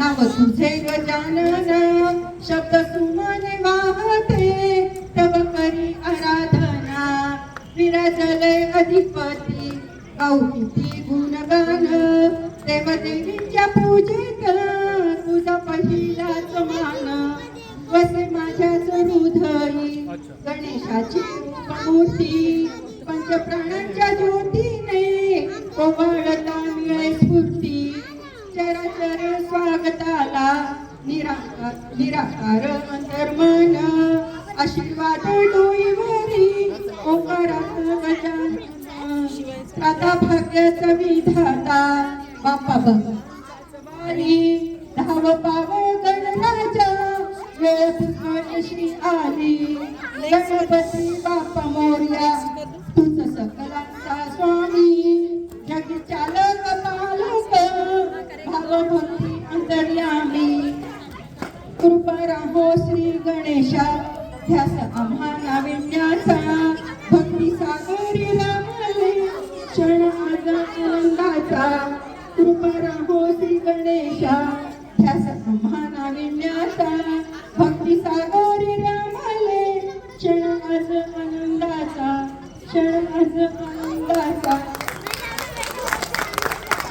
नाव तुझे गजानन शब्द सुमने वाहते तव करी आराधना विराजले अधिपती किती गुणगान देवदेवीच्या पूजेत तुझा पहिलाच मान वसे माझ्याच हृदयी गणेशाची मूर्ती पंचप्राणांच्या ज्योतीने ओवाळता चराचर निराकार निराकार अंतर्मन आशीर्वाद डोईवरी ओंकारात गजानन. आता भाग्याचा विधाता बापा भगवानी धाव पाव गणराजा. वेळ श्री आली. गणपती बाप्पा मोर्या. तुझ सकलांचा स्वामी. जग चालक पालक. भावभक्ती अंतर्यामी कृपा राहो श्री गणेशा. ध्यास आम्हा नाविन्याचा. भक्ती सागरी रामले क्षण आनंदाचा कृपा राहो श्री गणेशा. ध्यास आम्हा नाविन्याचा. भक्ती सागरी रामले क्षण आज आनंदाचा क्षण आज